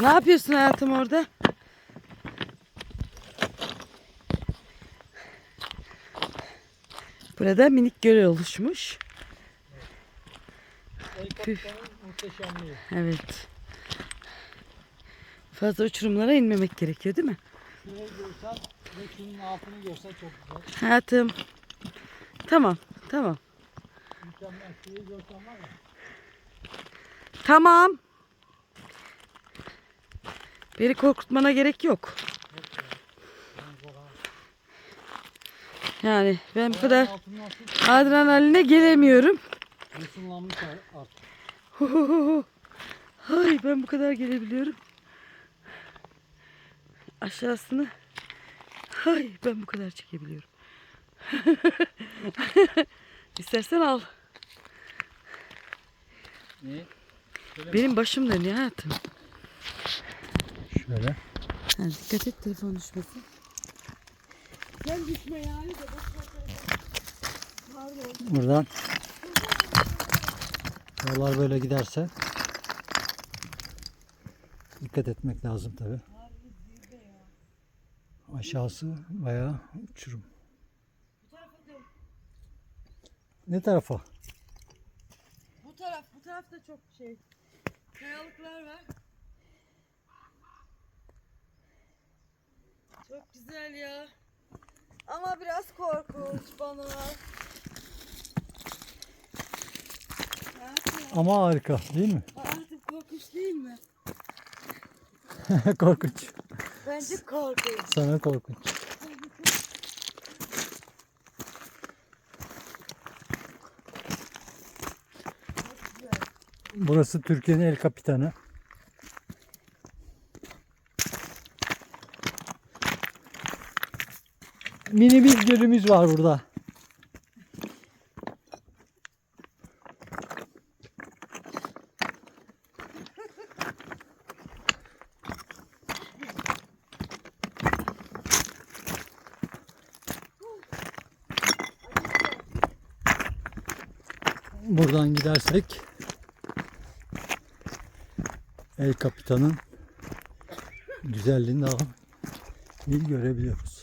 Ne yapıyorsun hayatım orada? Burada minik göl oluşmuş. Evet. Fazla uçurumlara inmemek gerekiyor değil mi? Şurayı görsen altını çok güzel. Hayatım. Tamam. Tamam. Tamam. Beni korkutmana gerek yok. Yani ben bu kadar adrenaline gelemiyorum. yosunlanmış artık. Ay ben bu kadar gelebiliyorum. Aşağısını Ay ben bu kadar çekebiliyorum. İstersen al. Ne? Benim başım dönüyor hayatım. Şöyle. Ha, dikkat et telefon düşmesin. Sen düşme yani de ver telefonu. Pardon. Buradan yollar böyle giderse dikkat etmek lazım tabi. Aşağısı bayağı uçurum. Ne tarafa? Bu taraf, bu tarafta çok şey. Kayalıklar var. Çok güzel ya. Ama biraz korkunç bana. Ama harika değil mi? Artık korkunç değil mi? korkunç. Bence korkunç. Sana korkunç. Burası Türkiye'nin el kapitanı. Mini bir gölümüz var burada. Buradan gidersek El Kapitan'ın güzelliğini daha iyi görebiliyoruz.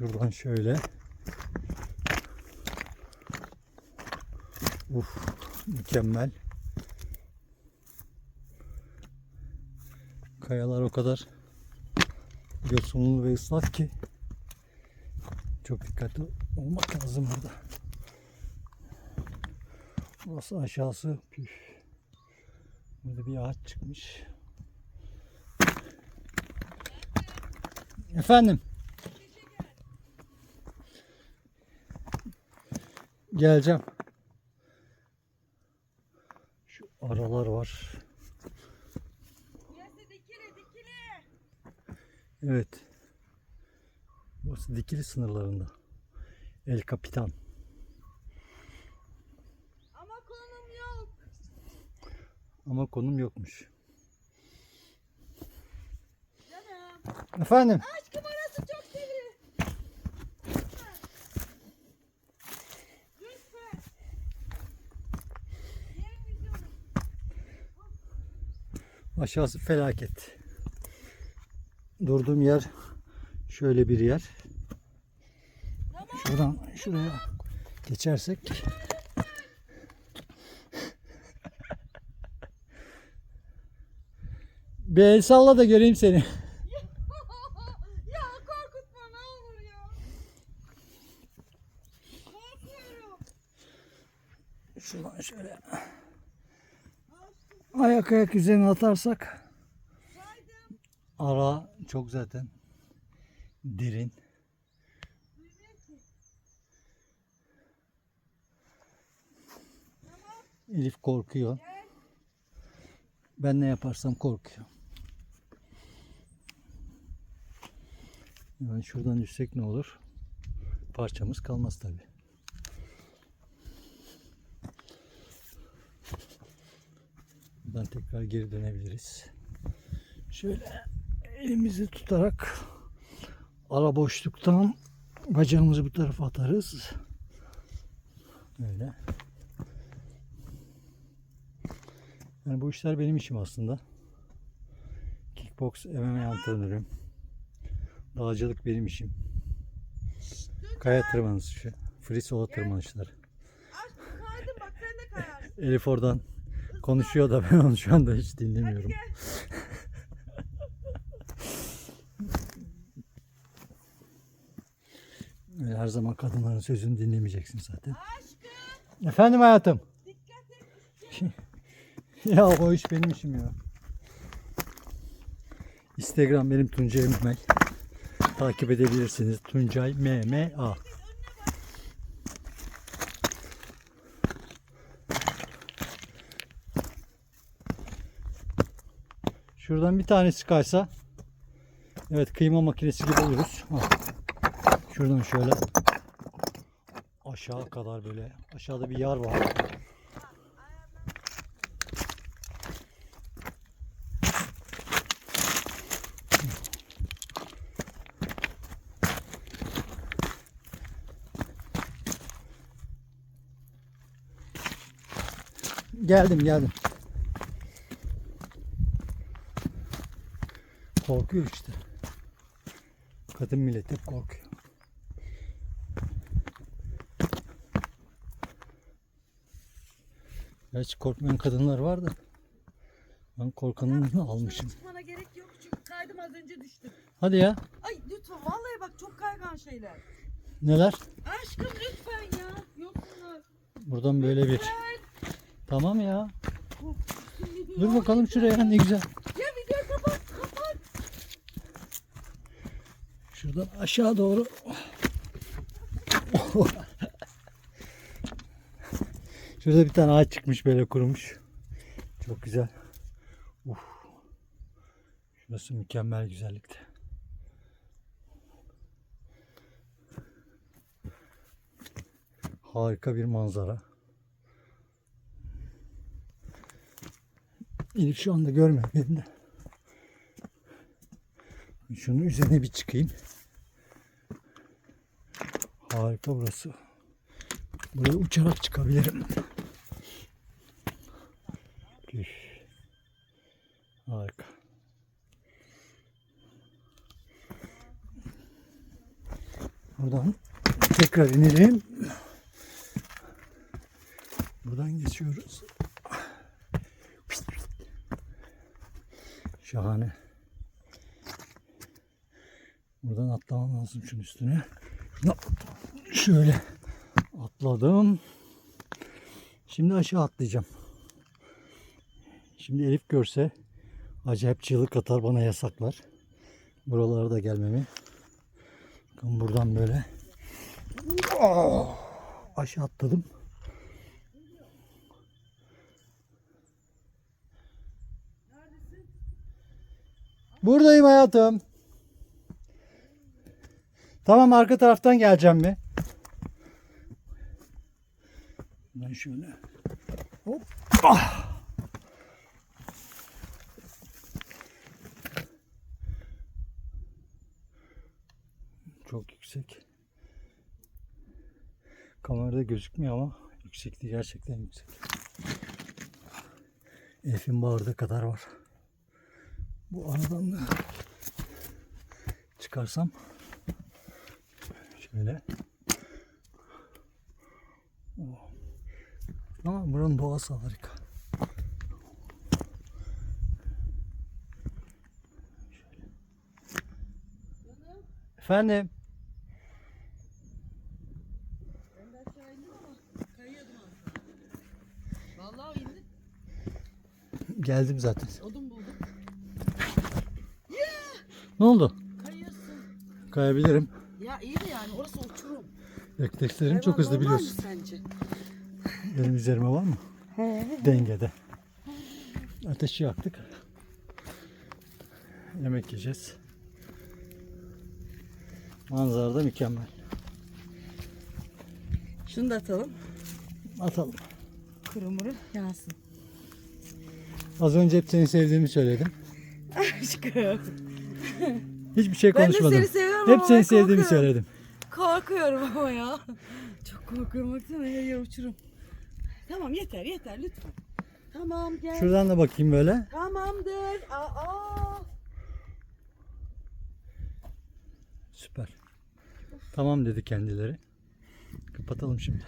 Şuradan şöyle. Uf, mükemmel. Kayalar o kadar yosunlu ve ıslak ki çok dikkatli olmak lazım burada. Burası aşağısı püf. Burada bir ağaç çıkmış. Efendim. Geleceğim. Şu aralar var. Burası dikili dikili. Evet. Burası dikili sınırlarında. El Kapitan. Ama konum yok. Ama konum yokmuş. Canım. Efendim. Aşkım orası çok sivri. Lütfen. Yerin vizyonu. Aşağısı felaket. Durduğum yer şöyle bir yer. Şuradan şuraya geçersek Bir el salla da göreyim seni. ya korkutma ne olur ya. Korkuyorum. Şuradan şöyle ayak ayak üzerine atarsak ara çok zaten derin. Elif korkuyor. Ben ne yaparsam korkuyor. Yani şuradan düşsek ne olur? Parçamız kalmaz tabi. Buradan tekrar geri dönebiliriz. Şöyle elimizi tutarak ara boşluktan bacağımızı bu tarafa atarız. Böyle. Yani bu işler benim işim aslında. Kickbox MMA antrenörüyüm. Dağcılık benim işim. Kaya tırmanışı, free solo tırmanışları. Elif oradan konuşuyor da ben onu şu anda hiç dinlemiyorum. Her zaman kadınların sözünü dinlemeyeceksin zaten. Efendim hayatım. ya o iş benim işim ya. Instagram benim Tuncay Mehmet. Takip edebilirsiniz. Tuncay MMA. Şuradan bir tanesi kaysa Evet kıyma makinesi gibi oluruz. Şuradan şöyle aşağı kadar böyle aşağıda bir yer var. Geldim geldim. Korkuyor işte. Kadın millet hep korkuyor. Gerçi korkmayan kadınlar var da ben korkanını almışım. Çıkmana gerek yok çünkü kaydım az önce düştüm. Hadi ya. Ay lütfen vallahi bak çok kaygan şeyler. Neler? Aşkım lütfen ya. Yok bunlar. Buradan böyle bir. Tamam ya. Dur bakalım şuraya ne güzel. Şuradan aşağı doğru. Şurada bir tane ağaç çıkmış böyle kurumuş. Çok güzel. Uf. Şurası mükemmel güzellikte. Harika bir manzara. Elif şu anda görmüyor beni de. Şunun üzerine bir çıkayım. Harika burası. Buraya uçarak çıkabilirim. Üf. Harika. Buradan tekrar inelim. Buradan geçiyoruz. Şahane. Buradan atlamam lazım şunun üstüne. Şöyle atladım. Şimdi aşağı atlayacağım. Şimdi Elif görse acayip çığlık atar bana yasaklar. Buralara da gelmemi. Bakın buradan böyle Ah! aşağı atladım. Buradayım hayatım. Tamam arka taraftan geleceğim mi? Ben şöyle. Hop. Ah. Çok yüksek. Kamerada gözükmüyor ama yüksekliği gerçekten yüksek. Elif'in bağırdığı kadar var. Bu aradan da çıkarsam şöyle. Oh. Ama buranın doğası harika. Şöyle. Efendim. Geldim zaten. Odun buldum. Ne oldu? Kayıyorsun. Kayabilirim. Yani orası uçurum. Reflekslerim çok hızlı normal biliyorsun. sence? Benim üzerime var mı? Dengede. Ateşi yaktık. Yemek yiyeceğiz. Manzara da mükemmel. Şunu da atalım. Atalım. Kurumuru yansın. Az önce hep seni sevdiğimi söyledim. Aşkım. Hiçbir şey Ben de konuşmadım. seni seviyorum hep ama seni ben sevdiğimi korkuyorum. söyledim. Korkuyorum ama ya. Çok korkuyorum baksana her yer uçurum. Tamam yeter yeter lütfen. Tamam gel. Şuradan da bakayım böyle. Tamamdır. Aa. Süper. Tamam dedi kendileri. Kapatalım şimdi.